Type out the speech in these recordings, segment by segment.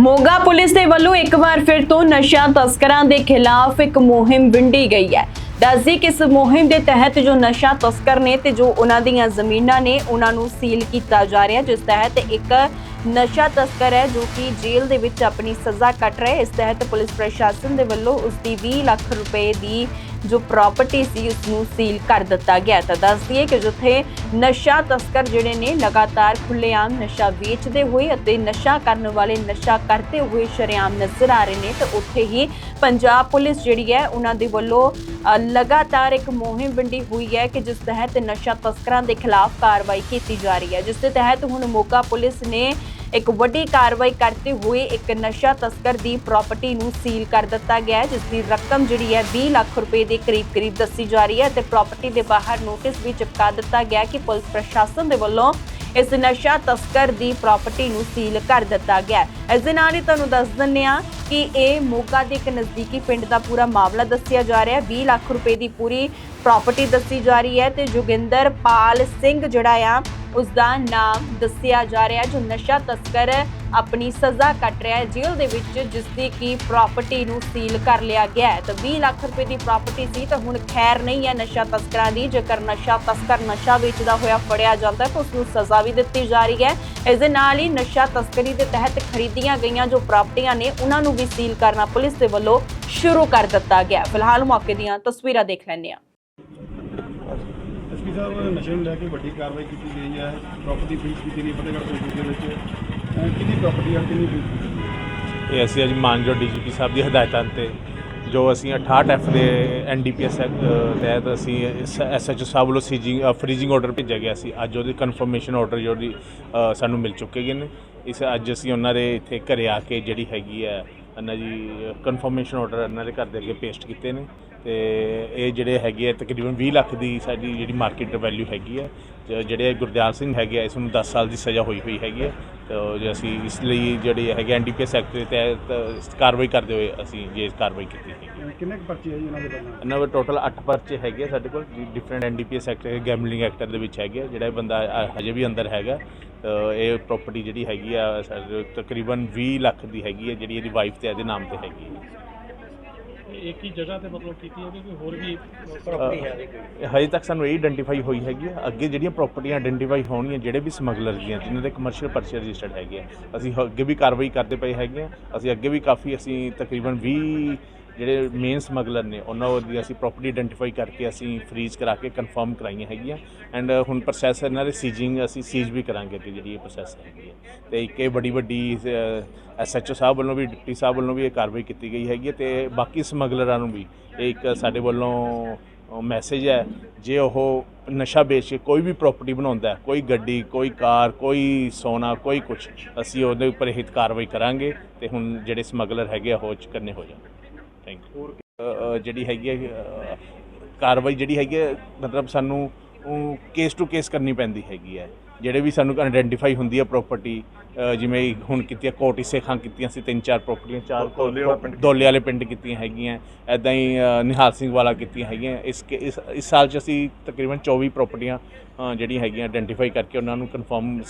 Moga police ਦੇ ਵੱਲੋਂ ਇੱਕ ਵਾਰ ਫਿਰ ਤੋਂ ਨਸ਼ਾ ਤਸਕਰਾਂ ਦੇ ਖਿਲਾਫ ਇੱਕ ਮੁਹਿੰਮ ਵਿੰਡੀ ਗਈ ਹੈ। ਦੱਸਦੀ ਕਿ ਇਸ ਮੁਹਿੰਮ ਦੇ ਤਹਿਤ ਜੋ ਨਸ਼ਾ ਤਸਕਰ ਨੇ ਤੇ ਜੋ ਉਹਨਾਂ ਦੀਆਂ ਜ਼ਮੀਨਾਂ ਨੇ, ਉਹਨਾਂ ਨੂੰ ਸੀਲ ਕੀਤਾ ਜਾ ਰਿਹਾ ਜਿਸ ਤਹਿਤ ਇੱਕ ਨਸ਼ਾ ਤਸਕਰ ਹੈ ਜੋ ਕਿ ਜੇਲ੍ਹ ਦੇ ਵਿੱਚ ਆਪਣੀ ਸਜ਼ਾ ਕੱਟ ਰਿਹਾ ਹੈ। ਇਸ ਤਹਿਤ ਪੁਲਿਸ ਪ੍ਰਸ਼ਾਸਨ ਦੇ ਵੱਲੋਂ ਉਸ ਦੀ 20 ਲੱਖ ਰੁਪਏ ਦੀ ਜੋ ਪ੍ਰਾਪਰਟੀ ਸੀ ਉਸ ਨੂੰ ਸੀਲ ਕਰ ਦਿੱਤਾ ਗਿਆ ਤਾਂ ਦੱਸ ਦਈਏ ਕਿ ਜਿੱਥੇ ਨਸ਼ਾ ਤਸਕਰ ਜਿਹੜੇ ਨੇ, ਲਗਾਤਾਰ ਖੁੱਲ੍ਹੇਆਮ ਨਸ਼ਾ ਵੇਚਦੇ ਹੋਏ ਅਤੇ ਨਸ਼ਾ ਕਰਨ ਵਾਲੇ ਨਸ਼ਾ ਕਰਦੇ ਹੋਏ ਸ਼ਰੇਆਮ ਨਜ਼ਰ ਆ ਰਹੇ ਨੇ, ਤਾਂ ਉੱਥੇ ਹੀ ਪੰਜਾਬ ਪੁਲਿਸ ਜਿਹੜੀ ਹੈ, ਉਹਨਾਂ ਦੇ ਵੱਲੋਂ ਲਗਾਤਾਰ ਇੱਕ ਮੁਹਿੰਮ ਵੰਡੀ ਹੋਈ ਹੈ ਕਿ ਜਿਸ ਤਹਿਤ ਨਸ਼ਾ ਤਸਕਰਾਂ ਦੇ ਖਿਲਾਫ ਕਾਰਵਾਈ ਕੀਤੀ ਜਾ ਰਹੀ ਹੈ। ਜਿਸ ਦੇ ਤਹਿਤ ਹੁਣ ਮੋਗਾ ਪੁਲਿਸ ਨੇ ਇੱਕ ਵੱਡੀ ਕਾਰਵਾਈ ਕਰਦੇ ਹੋਏ ਇੱਕ ਨਸ਼ਾ ਤਸਕਰ ਦੀ ਪ੍ਰਾਪਰਟੀ ਨੂੰ ਸੀਲ ਕਰ ਦਿੱਤਾ ਗਿਆ ਜਿਸ ਦੀ ਰਕਮ ਜਿਹੜੀ ਹੈ 20 ਲੱਖ ਰੁਪਏ ਦੇ ਕਰੀਬ ਕਰੀਬ ਦੱਸੀ ਜਾ ਰਹੀ ਹੈ ਤੇ ਪ੍ਰਾਪਰਟੀ ਦੇ ਬਾਹਰ ਨੋਟਿਸ ਵੀ ਚਿਪਕਾ ਦਿੱਤਾ ਗਿਆ ਕਿ ਪੁਲਿਸ ਪ੍ਰਸ਼ਾਸਨ ਦੇ ਵੱਲੋਂ ਇਸ ਨਸ਼ਾ ਤਸਕਰ ਦੀ ਪ੍ਰਾਪਰਟੀ ਨੂੰ ਸੀਲ ਕਰ ਦਿੱਤਾ ਗਿਆ ਇਸ ਦੇ ਨਾਲ ਹੀ ਤੁਹਾਨੂੰ ਦੱਸ ਦਿੰਦੇ ਹਾਂ ਕਿ ਇਹ ਮੋਗਾ ਦੇ ਇੱਕ ਨਜ਼ਦੀਕੀ ਪਿੰਡ ਦਾ ਪੂਰਾ ਮਾਮਲਾ ਦੱਸਿਆ ਜਾ ਰਿਹਾ ਹੈ। 20 ਲੱਖ ਰੁਪਏ ਦੀ ਪੂਰੀ ਪ੍ਰਾਪਰਟੀ ਦੱਸੀ ਜਾ ਰਹੀ ਹੈ ਤੇ ਜੋਗਿੰਦਰ ਪਾਲ ਸਿੰਘ ਜਿਹੜਾ ਆ ਉਸ ਦਾ ਨਾਮ ਦੱਸਿਆ ਜਾ ਰਿਹਾ ਜੋ ਨਸ਼ਾ ਤਸਕਰ ਆਪਣੀ ਸਜ਼ਾ ਕੱਟ ਰਿਹਾ ਹੈ ਜੇਲ੍ਹ ਦੇ ਵਿੱਚ ਜਿਸ ਦੀ ਕੀ ਪ੍ਰਾਪਰਟੀ ਨੂੰ ਸੀਲ ਕਰ ਲਿਆ ਗਿਆ ਹੈ। ਤਾਂ 20 ਲੱਖ ਰੁਪਏ ਦੀ ਪ੍ਰਾਪਰਟੀ ਸੀ, ਤਾਂ ਹੁਣ ਖੈਰ ਨਹੀਂ ਹੈ ਨਸ਼ਾ ਤਸਕਰਾਂ ਦੀ। ਜੇਕਰ ਨਸ਼ਾ ਤਸਕਰ ਨਸ਼ਾ ਵੇਚਦਾ ਹੋਇਆ ਫੜਿਆ ਜਾਂਦਾ ਤਾਂ ਉਸ ਨੂੰ ਸਜ਼ਾ ਵੀ ਦਿੱਤੀ ਜਾ ਰਹੀ ਹੈ। ਇਸ ਦੇ ਨਾਲ ਹੀ ਨਸ਼ਾ ਤਸਕਰੀ ਦੇ ਤਹਿਤ ਖਰੀਦੀਆਂ ਗਈਆਂ ਜੋ ਪ੍ਰਾਪਰਟੀਆਂ ਨੇ, ਉਹਨਾਂ ਨੂੰ ਵੀ ਸੀਲ ਕਰਨਾ ਪੁਲਿਸ ਦੇ ਵੱਲੋਂ ਸ਼ੁਰੂ ਕਰ ਦਿੱਤਾ ਗਿਆ ਫਿਲਹਾਲ ਮੌਕੇ ਦੀਆਂ ਤਸਵੀਰਾਂ ਦੇਖ ਲੈਂਦੇ ਹਾਂ। ਐਸਪੀ ਸਾਹਿਬ ਨਸ਼ੇ ਨੂੰ ਲੈ ਕੇ ਵੱਡੀ ਕਾਰਵਾਈ ਕੀਤੀ ਗਈ ਹੈ। ਪ੍ਰਾਪਰਟੀ ਫੀਸ ਕੀਤੀ ਗਈ ਫਤਿਹਗੜ੍ਹ ਚੌਂਕੀ ਦੇ ਵਿੱਚ। ਕਿੰਨੀ ਪ੍ਰਾਪਰਟੀ ਆ ਕਿੰਨੀ ਫੀਸ ਇਹ ਅਸੀਂ ਅੱਜ ਮਾਨਜੋ ਡੀਜੀਪੀ ਸਾਹਿਬ ਦੀ ਹਦਾਇਤਾਂ ਤੇ, ਜੋ ਅਸੀਂ 68 ਐਫ ਦੇ ਐਨਡੀਪੀਐਸ ਤਹਿਤ ਅਸੀਂ ਐਸਐਚਓ ਸਾਹਿਬ ਵੱਲੋਂ ਸੀਜਿੰਗ ਫਰੀਜ਼ਿੰਗ ਆਰਡਰ ਭੇਜਿਆ ਗਿਆ ਸੀ। ਅੱਜ ਉਹਦੀ ਕਨਫਰਮੇਸ਼ਨ ਆਰਡਰ ਜੋ ਦੀ ਸਾਨੂੰ ਮਿਲ ਚੁੱਕੇ ਗਏ ਨੇ। ਇਸ ਅੱਜ ਅਸੀਂ ਉਹਨਾਂ ਦੇ ਇੱਥੇ ਘਰੇ ਆ ਕੇ ਜਿਹੜੀ ਹੈਗੀ ਹੈ ਇਹਨਾਂ ਜੀ ਕਨਫਰਮੇਸ਼ਨ ਆਰਡਰ ਇਹਨਾਂ ਦੇ ਘਰ ਦੇ ਅੱਗੇ ਪੇਸਟ ਕੀਤੇ ਨੇ। ਤੇ ਇਹ ਜਿਹੜੇ ਹੈਗੇ ਆ ਤਕਰੀਬਨ 20 ਲੱਖ ਦੀ ਸਾਡੀ ਜਿਹੜੀ ਮਾਰਕੀਟ ਵੈਲਿਊ ਹੈਗੀ ਹੈ ਜ- ਜਿਹੜੇ ਗੁਰਦਿਆਲ ਸਿੰਘ ਹੈਗੇ ਆ ਇਸ ਨੂੰ 10 ਸਾਲ ਦੀ ਸਜ਼ਾ ਹੋਈ ਹੋਈ ਹੈਗੀ ਹੈ ਤੇ ਜੇ ਅਸੀਂ ਇਸ ਲਈ ਜਿਹੜੇ ਹੈਗੇ ਐਨਡੀਪੀਐਸ ਐਕਟ ਦੇ ਤਹਿਤ ਕਾਰਵਾਈ ਕਰਦੇ ਹੋਏ ਅਸੀਂ ਜੇ ਕਾਰਵਾਈ ਕੀਤੀ ਹੈਗੀ ਕਿੰਨੇ ਕੁ ਪਰਚੇ ਆ ਜੀ ਇਹਨਾਂ ਦੇ ਪਹਿਲਾਂ ਇਹਨਾਂ ਦੇ ਟੋਟਲ 8 ਪਰਚੇ ਹੈਗੇ ਆ ਸਾਡੇ ਕੋਲ different NDPS act gambling act ਦੇ ਵਿੱਚ ਹੈਗੇ ਆ ਜਿਹੜਾ ਬੰਦਾ ਹਜੇ ਵੀ ਅੰਦਰ ਹੈਗਾ ਇਹ ਪ੍ਰਾਪਰਟੀ ਜਿਹੜੀ ਹੈਗੀ ਆ ਸਾਡੇ ਤਕਰੀਬਨ 20 ਲੱਖ ਦੀ ਹੈਗੀ ਹੈ ਜਿਹੜੀ ਇਹਦੀ ਵਾਈਫ ਤੇ ਇਹਦੇ ਨਾਮ ਤੇ ਹੈਗੀ ਹੈ ਇੱਕ ਹੀ ਜਗ੍ਹਾ ਤੇ ਮਤਲਬ ਕੀਤੀ ਹੈ ਕਿ ਹੋਰ ਵੀ ਇਹ ਹਜੇ ਤੱਕ ਸਾਨੂੰ ਇਹ ਆਇਡੈਂਟੀਫਾਈ ਹੋਈ ਹੈਗੀ ਆ ਅੱਗੇ ਜਿਹੜੀਆਂ ਪ੍ਰਾਪਰਟੀਆਂ ਆਇਡੈਂਟੀਫਾਈ ਹੋਣਗੀਆਂ ਜਿਹੜੇ ਵੀ ਸਮਗਲਰ ਦੀਆਂ ਜਿਨ੍ਹਾਂ ਦੇ ਕਮਰਸ਼ੀਅਲ ਪਰਚੇ ਰਜਿਸਟਰਡ ਹੈਗੇ ਆ। ਅਸੀਂ ਹ- ਅੱਗੇ ਵੀ ਕਾਰਵਾਈ ਕਰਦੇ ਪਏ ਹੈਗੇ ਆ। ਅਸੀਂ ਅੱਗੇ ਵੀ ਕਾਫੀ ਅਸੀਂ ਤਕਰੀਬਨ 20 ਜਿਹੜੇ ਮੇਨ ਸਮਗਲਰ ਨੇ, ਉਹਨਾਂ ਦੀ ਅਸੀਂ ਪ੍ਰੋਪਰਟੀ ਆਇਡੈਂਟੀਫਾਈ ਕਰਕੇ ਅਸੀਂ ਫਰੀਜ਼ ਕਰਾ ਕੇ ਕਨਫਰਮ ਕਰਾਈਆਂ ਹੈਗੀਆਂ। ਐਂਡ ਹੁਣ ਪ੍ਰੋਸੈਸ ਇਹਨਾਂ ਦੇ ਸੀਜਿੰਗ ਅਸੀਂ ਸੀਜ ਵੀ ਕਰਾਂਗੇ ਅੱਗੇ ਜਿਹੜੀ ਇਹ ਪ੍ਰੋਸੈਸ ਹੈਗੀ ਹੈ। ਤੇ ਇੱਕ ਇਹ ਬੜੀ ਵੱਡੀ ਐਸਐਚਓ ਸਾਹਿਬ ਵੱਲੋਂ ਵੀ, ਡਿਪਟੀ ਸਾਹਿਬ ਵੱਲੋਂ ਵੀ ਇਹ ਕਾਰਵਾਈ ਕੀਤੀ ਗਈ ਹੈਗੀ ਹੈ ਤੇ ਬਾਕੀ ਸਮਗਲਰਾਂ ਨੂੰ ਵੀ ਇਹ ਇੱਕ ਸਾਡੇ ਵੱਲੋਂ ਮੈਸੇਜ ਹੈ, ਜੇ ਉਹ ਨਸ਼ਾ ਵੇਚ ਕੇ ਕੋਈ ਵੀ ਪ੍ਰਾਪਰਟੀ ਬਣਾਉਂਦਾ ਕੋਈ ਗੱਡੀ, ਕੋਈ ਕਾਰ, ਕੋਈ ਸੋਨਾ, ਕੋਈ ਕੁਝ ਅਸੀਂ ਉਹਦੇ ਉੱਪਰ ਹਿੱਤ ਕਾਰਵਾਈ ਕਰਾਂਗੇ ਤੇ ਹੁਣ ਜਿਹੜੇ ਸਮਗਲਰ ਹੈਗੇ ਆ, ਉਹ ਚ ਹੋ ਜਾਣ ਥੈਂਕ ਯੂ ਜਿਹੜੀ ਹੈਗੀ ਹੈ ਕਾਰਵਾਈ ਜਿਹੜੀ ਹੈਗੀ ਹੈ ਮਤਲਬ ਸਾਨੂੰ ਕੇਸ ਟੂ ਕੇਸ ਕਰਨੀ ਪੈਂਦੀ ਹੈਗੀ ਹੈ। ਜਿਹੜੇ ਵੀ ਸਾਨੂੰ ਆਇਡੈਂਟੀਫਾਈ ਹੁੰਦੀ ਹੈ ਪ੍ਰਾਪਰਟੀ ਜਿਵੇਂ ਹੁਣ ਕੀਤੀਆਂ ਕੋਟੀ ਸੇਖਾਂ ਕੀਤੀਆਂ ਸੀ ਤਿੰਨ ਚਾਰ ਪ੍ਰਾਪਰਟੀਆਂ ਚਾਰ ਦੋਲੇ ਵਾਲੇ ਪਿੰਡ ਕੀਤੀਆਂ ਹੈਗੀਆਂ ਐਦਾਂ ਹੀ ਨਿਹਾਲ ਸਿੰਘ ਵਾਲਾ ਕੀਤੀਆਂ ਹੈਗੀਆਂ। ਇਸ ਇਸ ਸਾਲ ਚ ਅਸੀਂ ਤਕਰੀਬਨ 24 ਪ੍ਰਾਪਰਟੀਆਂ ਜਿਹੜੀਆਂ ਹੈਗੀਆਂ ਆਇਡੈਂਟੀਫਾਈ ਕਰਕੇ ਉਹਨਾਂ ਨੂੰ ਕਨਫਰਮ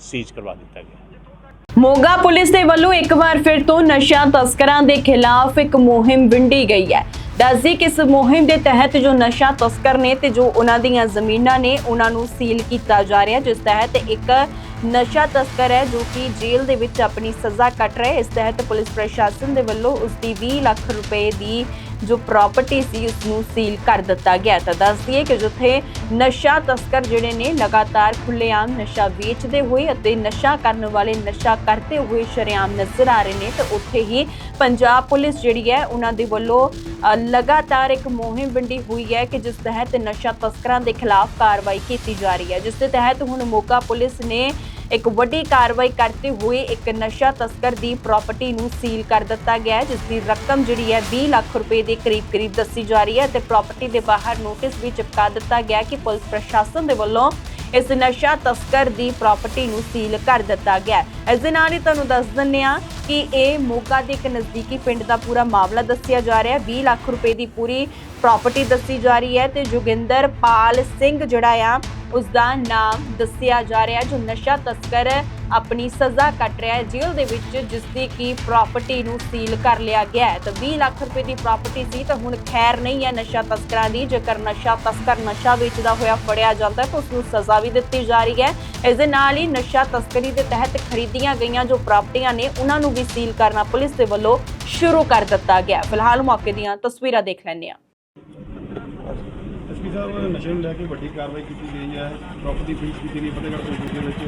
ਸੀਜ਼ ਕਰਵਾ ਦਿੱਤਾ ਗਿਆ। ਮੋਗਾ ਪੁਲਿਸ ਦੇ ਵੱਲੋਂ ਇੱਕ ਵਾਰ ਫਿਰ ਤੋਂ ਨਸ਼ਾ ਤਸਕਰਾਂ ਦੇ ਖਿਲਾਫ ਇੱਕ ਮੁਹਿੰਮ ਵਿੰਡੀ ਗਈ ਹੈ। ਦੱਸਦੀ ਕਿ ਇਸ ਮੁਹਿੰਮ ਦੇ ਤਹਿਤ ਜੋ ਨਸ਼ਾ ਤਸਕਰ ਨੇ ਤੇ ਜੋ ਉਹਨਾਂ ਦੀਆਂ ਜ਼ਮੀਨਾਂ ਨੇ, ਉਹਨਾਂ ਨੂੰ ਸੀਲ ਕੀਤਾ ਜਾ ਰਿਹਾ ਜਿਸ ਤਹਿਤ ਇੱਕ ਨਸ਼ਾ ਤਸਕਰ ਹੈ ਜੋ ਕਿ ਜੇਲ੍ਹ ਦੇ ਵਿੱਚ ਆਪਣੀ ਸਜ਼ਾ ਕੱਟ ਰਿਹਾ ਹੈ। ਇਸ ਤਹਿਤ ਪੁਲਿਸ ਪ੍ਰਸ਼ਾਸਨ ਦੇ ਵੱਲੋਂ ਉਸ ਦੀ 20 ਲੱਖ ਰੁਪਏ ਦੀ ਜੋ ਪ੍ਰਾਪਰਟੀ ਸੀ ਉਸ ਨੂੰ ਸੀਲ ਕਰ ਦਿੱਤਾ ਗਿਆ ਤਾਂ ਦੱਸ ਦਈਏ ਕਿ ਜਿੱਥੇ ਨਸ਼ਾ ਤਸਕਰ ਜਿਹੜੇ ਨੇ, ਲਗਾਤਾਰ ਖੁੱਲ੍ਹੇਆਮ ਨਸ਼ਾ ਵੇਚਦੇ ਹੋਏ ਅਤੇ ਨਸ਼ਾ ਕਰਨ ਵਾਲੇ ਨਸ਼ਾ ਕਰਦੇ ਹੋਏ ਸ਼ਰੇਆਮ ਨਜ਼ਰ ਆ ਰਹੇ ਨੇ, ਤਾਂ ਉੱਥੇ ਹੀ ਪੰਜਾਬ ਪੁਲਿਸ ਜਿਹੜੀ ਹੈ, ਉਹਨਾਂ ਦੇ ਵੱਲੋਂ ਲਗਾਤਾਰ ਇੱਕ ਮੁਹਿੰਮ ਵੰਡੀ ਹੋਈ ਹੈ ਕਿ ਜਿਸ ਤਹਿਤ ਨਸ਼ਾ ਤਸਕਰਾਂ ਦੇ ਖਿਲਾਫ ਕਾਰਵਾਈ ਕੀਤੀ ਜਾ ਰਹੀ ਹੈ। ਜਿਸ ਦੇ ਤਹਿਤ ਹੁਣ ਮੋਗਾ ਪੁਲਿਸ ਨੇ ਇੱਕ ਵੱਡੀ ਕਾਰਵਾਈ ਕਰਦੇ ਹੋਏ ਇੱਕ ਨਸ਼ਾ ਤਸਕਰ ਦੀ ਪ੍ਰਾਪਰਟੀ ਨੂੰ ਸੀਲ ਕਰ ਦਿੱਤਾ ਗਿਆ ਹੈ, ਜਿਸ ਦੀ ਰਕਮ ਜਿਹੜੀ ਹੈ 20 ਲੱਖ ਰੁਪਏ ਦੇ ਕਰੀਬ ਕਰੀਬ ਦੱਸੀ ਜਾ ਰਹੀ ਹੈ ਤੇ ਪ੍ਰਾਪਰਟੀ ਦੇ ਬਾਹਰ ਨੋਟਿਸ ਵੀ ਚਿਪਕਾ ਦਿੱਤਾ ਗਿਆ ਕਿ ਪੁਲਿਸ ਪ੍ਰਸ਼ਾਸਨ ਦੇ ਵੱਲੋਂ ਇਸ ਨਸ਼ਾ ਤਸਕਰ ਦੀ ਪ੍ਰਾਪਰਟੀ ਨੂੰ ਸੀਲ ਕਰ ਦਿੱਤਾ ਗਿਆ ਇਸ ਦੇ ਨਾਲ ਹੀ ਤੁਹਾਨੂੰ ਦੱਸ ਦਿੰਦੇ ਹਾਂ ਕਿ ਇਹ ਮੋਗਾ ਦੇ ਇੱਕ ਨਜ਼ਦੀਕੀ ਪਿੰਡ ਦਾ ਪੂਰਾ ਮਾਮਲਾ ਦੱਸਿਆ ਜਾ ਰਿਹਾ ਹੈ। 20 ਲੱਖ ਰੁਪਏ ਦੀ ਪੂਰੀ ਪ੍ਰਾਪਰਟੀ ਦੱਸੀ ਜਾ ਰਹੀ ਹੈ ਤੇ ਜੋਗਿੰਦਰ ਪਾਲ ਸਿੰਘ ਜਿਹੜਾ ਆ ਉਸ ਦਾ ਨਾਮ ਦੱਸਿਆ ਜਾ ਰਿਹਾ ਜੋ ਨਸ਼ਾ ਤਸਕਰ ਆਪਣੀ ਸਜ਼ਾ ਕੱਟ ਰਿਹਾ ਹੈ। ਜੇਲ੍ਹ ਦੇ ਵਿੱਚ ਜਿਸ ਦੀ ਕੀ ਪ੍ਰਾਪਰਟੀ ਨੂੰ ਸੀਲ ਕਰ ਲਿਆ ਗਿਆ ਹੈ। ਤਾਂ 20 ਲੱਖ ਰੁਪਏ ਦੀ ਪ੍ਰਾਪਰਟੀ ਸੀ, ਤਾਂ ਹੁਣ ਖੈਰ ਨਹੀਂ ਹੈ ਨਸ਼ਾ ਤਸਕਰਾਂ ਦੀ। ਜੇਕਰ ਨਸ਼ਾ ਤਸਕਰ ਨਸ਼ਾ ਵੇਚਦਾ ਹੋਇਆ ਫੜਿਆ ਜਾਂਦਾ ਤਾਂ ਉਸ ਨੂੰ ਸਜ਼ਾ ਵੀ ਦਿੱਤੀ ਜਾ ਰਹੀ ਹੈ। ਇਸ ਦੇ ਨਾਲ ਹੀ ਨਸ਼ਾ ਤਸਕਰੀ ਦੇ ਤਹਿਤ ਖਰੀਦੀਆਂ ਗਈਆਂ ਜੋ ਪ੍ਰਾਪਰਟੀਆਂ ਨੇ, ਉਹਨਾਂ ਨੂੰ ਵੀ ਸੀਲ ਕਰਨਾ ਪੁਲਿਸ ਦੇ ਵੱਲੋਂ ਸ਼ੁਰੂ ਕਰ ਦਿੱਤਾ ਗਿਆ ਫਿਲਹਾਲ ਮੌਕੇ ਦੀਆਂ ਤਸਵੀਰਾਂ ਦੇਖ ਲੈਂਦੇ ਹਾਂ। ਐਸਪੀ ਸਾਹਿਬ ਨਸ਼ੇ ਨੂੰ ਲੈ ਕੇ ਵੱਡੀ ਕਾਰਵਾਈ ਕੀਤੀ ਗਈ ਹੈ। ਪ੍ਰਾਪਰਟੀ ਫੀਸ ਕੀਤੀ ਗਈ ਫਤਿਹਗੜ੍ਹ ਚੌਂਕ ਦੇ ਵਿੱਚ।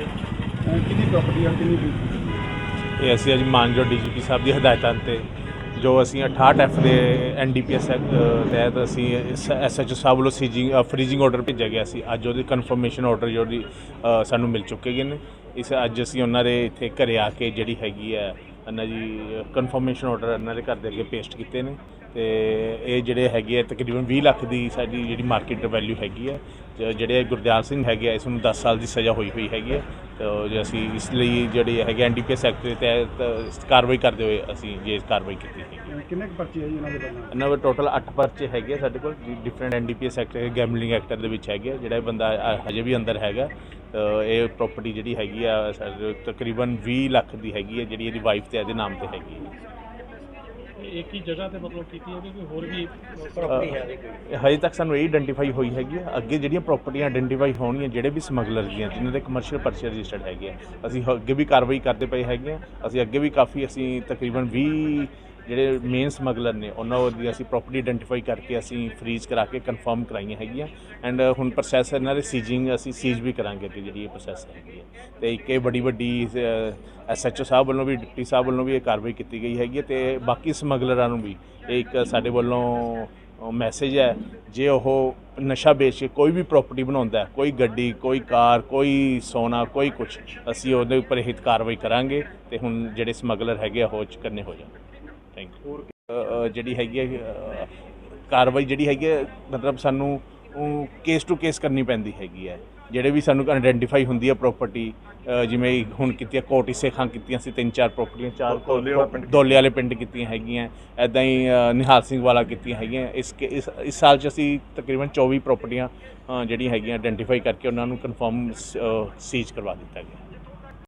ਅਹ ਕਿੰਨੀ ਪ੍ਰਾਪਰਟੀ ਆ ਕਿੰਨੀ ਫੀਸ ਇਹ ਅਸੀਂ ਅੱਜ ਮਾਨਜੋ ਡੀਜੀਪੀ ਸਾਹਿਬ ਦੀ ਹਦਾਇਤਾਂ ਤੇ ਜੋ ਅਸੀਂ 68 ਐਫ ਦੇ ਐਨਡੀਪੀਐਸ ਤਹਿਤ ਅਸੀਂ ਐਸਐਚਓ ਸਾਹਿਬ ਵੱਲੋਂ ਸੀਜਿੰਗ ਫਰੀਜ਼ਿੰਗ ਆਰਡਰ ਭੇਜਿਆ ਗਿਆ ਸੀ। ਅੱਜ ਉਹਦੀ ਕਨਫਰਮੇਸ਼ਨ ਆਰਡਰ ਜਿਹੜੀ ਅ, ਸਾਨੂੰ ਮਿਲ ਚੁੱਕੇ ਗਏ ਨੇ। ਇਸ ਅੱਜ ਅਸੀਂ ਉਹਨਾਂ ਦੇ ਇੱਥੇ ਘਰੇ ਆ ਕੇ ਜਿਹੜੀ ਹੈਗੀ ਹੈ ਇਹਨਾਂ ਜੀ ਕਨਫਰਮੇਸ਼ਨ ਆਰਡਰ ਇਹਨਾਂ ਦੇ ਘਰ ਦੇ ਅੱਗੇ ਪੇਸਟ ਕੀਤੇ ਨੇ। ਤੇ ਇਹ ਜਿਹੜੇ ਹੈਗੇ ਆ ਤਕਰੀਬਨ 20 ਲੱਖ ਦੀ ਸਾਡੀ ਜਿਹੜੀ ਮਾਰਕੀਟ ਵੈਲਿਊ ਹੈਗੀ ਹੈ ਤੇ ਜਿਹੜੇ ਗੁਰਦਿਆਲ ਸਿੰਘ ਹੈਗੇ ਆ ਇਸ ਨੂੰ 10 ਸਾਲ ਦੀ ਸਜ਼ਾ ਹੋਈ ਹੋਈ ਹੈਗੀ ਹੈ ਤੇ ਜੇ ਅਸੀਂ ਇਸ ਲਈ ਜਿਹੜੀ ਹੈਗੇ ਐਨਡੀਪੀਐਸ ਐਕਟ ਦੇ ਤਹਿਤ ਕਾਰਵਾਈ ਕਰਦੇ ਹੋਏ ਅਸੀਂ ਇਹ ਕਾਰਵਾਈ ਕੀਤੀ ਹੈਗੀ ਕਿੰਨੇ ਕੁ ਪਰਚੇ ਆ ਜੀ ਇਹਨਾਂ ਦੇ ਪਹਿਲਾਂ ਇਹਨਾਂ ਦੇ ਟੋਟਲ 8 ਪਰਚੇ ਹੈਗੇ ਆ ਸਾਡੇ ਕੋਲ different NDPS act gambling act ਦੇ ਵਿੱਚ ਹੈਗੇ ਆ। ਜਿਹੜਾ ਇਹ ਬੰਦਾ ਹਜੇ ਵੀ ਅੰਦਰ ਹੈਗਾ ਇਹ ਪ੍ਰਾਪਰਟੀ ਜਿਹੜੀ ਹੈਗੀ ਆ ਸਾਡੇ ਤਕਰੀਬਨ 20 ਲੱਖ ਦੀ ਹੈਗੀ ਹੈ ਜਿਹੜੀ ਇਹਦੀ ਵਾਈਫ ਤੇ ਇਹਦੇ ਨਾਮ ਤੇ ਹੈਗੀ ਹੈ ਇੱਕ ਹੀ ਜਗ੍ਹਾ ਤੇ ਮਤਲਬ ਕੀਤੀ ਹੈ ਕਿ ਕੋਈ ਹੋਰ ਵੀ ਅ, ਹਜੇ ਤੱਕ ਸਾਨੂੰ ਇਹ ਆਇਡੈਂਟੀਫਾਈ ਹੋਈ ਹੈਗੀ ਆ। ਅੱਗੇ ਜਿਹੜੀਆਂ ਪ੍ਰਾਪਰਟੀਆਂ ਆਇਡੈਂਟੀਫਾਈ ਹੋਣਗੀਆਂ ਜਿਹੜੇ ਵੀ ਸਮਗਲਰ ਦੀਆਂ ਜਿਨ੍ਹਾਂ ਦੇ ਕਮਰਸ਼ੀਅਲ ਪਰਚੇ ਰਜਿਸਟਰਡ ਹੈਗੇ ਆ। ਅਸੀਂ ਹ- ਅੱਗੇ ਵੀ ਕਾਰਵਾਈ ਕਰਦੇ ਪਏ ਹੈਗੇ ਆ। ਅਸੀਂ ਅੱਗੇ ਵੀ ਕਾਫੀ ਅਸੀਂ ਤਕਰੀਬਨ 20 ਜਿਹੜੇ ਮੇਨ ਸਮਗਲਰ ਨੇ, ਉਹਨਾਂ ਦੀ ਅਸੀਂ ਪ੍ਰੋਪਰਟੀ ਆਇਡੈਂਟੀਫਾਈ ਕਰਕੇ ਅਸੀਂ ਫਰੀਜ਼ ਕਰਾ ਕੇ ਕਨਫਰਮ ਕਰਾਈਆਂ ਹੈਗੀਆਂ ਐਂਡ ਹੁਣ ਪ੍ਰੋਸੈਸ ਇਹਨਾਂ ਦੇ ਸੀਜਿੰਗ ਅਸੀਂ ਸੀਜ ਵੀ ਕਰਾਂਗੇ ਅੱਗੇ ਜਿਹੜੀ ਇਹ ਪ੍ਰੋਸੈਸ ਹੈਗੀ ਹੈ। ਤੇ ਇੱਕ ਇਹ ਬੜੀ ਵੱਡੀ ਐਸਐਚਓ ਸਾਹਿਬ ਵੱਲੋਂ ਵੀ, ਡਿਪਟੀ ਸਾਹਿਬ ਵੱਲੋਂ ਵੀ ਇਹ ਕਾਰਵਾਈ ਕੀਤੀ ਗਈ ਹੈਗੀ ਹੈ ਤੇ ਬਾਕੀ ਸਮਗਲਰਾਂ ਨੂੰ ਵੀ ਇਹ ਇੱਕ ਸਾਡੇ ਵੱਲੋਂ ਮੈਸੇਜ ਹੈ, ਜੇ ਉਹ ਨਸ਼ਾ ਵੇਚ ਕੇ ਕੋਈ ਵੀ ਪ੍ਰਾਪਰਟੀ ਬਣਾਉਂਦਾ ਕੋਈ ਗੱਡੀ, ਕੋਈ ਕਾਰ, ਕੋਈ ਸੋਨਾ, ਕੋਈ ਕੁਝ ਅਸੀਂ ਉਹਦੇ ਉੱਪਰ ਹਿੱਤ ਕਾਰਵਾਈ ਕਰਾਂਗੇ ਤੇ ਹੁਣ ਜਿਹੜੇ ਸਮਗਲਰ ਹੈਗੇ ਆ, ਉਹ ਚ ਕਰਨੇ ਹੋ ਜਾਣਗੇ। ਥੈਂਕ ਯੂ ਜਿਹੜੀ ਹੈਗੀ ਹੈ ਕਾਰਵਾਈ ਜਿਹੜੀ ਹੈਗੀ ਹੈ ਮਤਲਬ ਸਾਨੂੰ ਕੇਸ ਟੂ ਕੇਸ ਕਰਨੀ ਪੈਂਦੀ ਹੈਗੀ ਹੈ। ਜਿਹੜੇ ਵੀ ਸਾਨੂੰ ਆਇਡੈਂਟੀਫਾਈ ਹੁੰਦੀ ਹੈ ਪ੍ਰਾਪਰਟੀ ਜਿਵੇਂ ਹੁਣ ਕੀਤੀਆਂ ਕੋਟੀ ਸੇਖਾਂ ਕੀਤੀਆਂ ਸੀ ਤਿੰਨ ਚਾਰ ਪ੍ਰਾਪਰਟੀਆਂ ਚਾਰ ਦੋਲੇ ਵਾਲੇ ਪਿੰਡ ਕੀਤੀਆਂ ਹੈਗੀਆਂ ਐਦਾਂ ਹੀ ਨਿਹਾਲ ਸਿੰਘ ਵਾਲਾ ਕੀਤੀਆਂ ਹੈਗੀਆਂ। ਇਸ ਇਸ ਸਾਲ ਚ ਅਸੀਂ ਤਕਰੀਬਨ 24 ਪ੍ਰਾਪਰਟੀਆਂ ਜਿਹੜੀਆਂ ਹੈਗੀਆਂ ਆਇਡੈਂਟੀਫਾਈ ਕਰਕੇ ਉਹਨਾਂ ਨੂੰ ਕਨਫਰਮ ਸੀਜ਼ ਕਰਵਾ ਦਿੱਤਾ ਗਿਆ।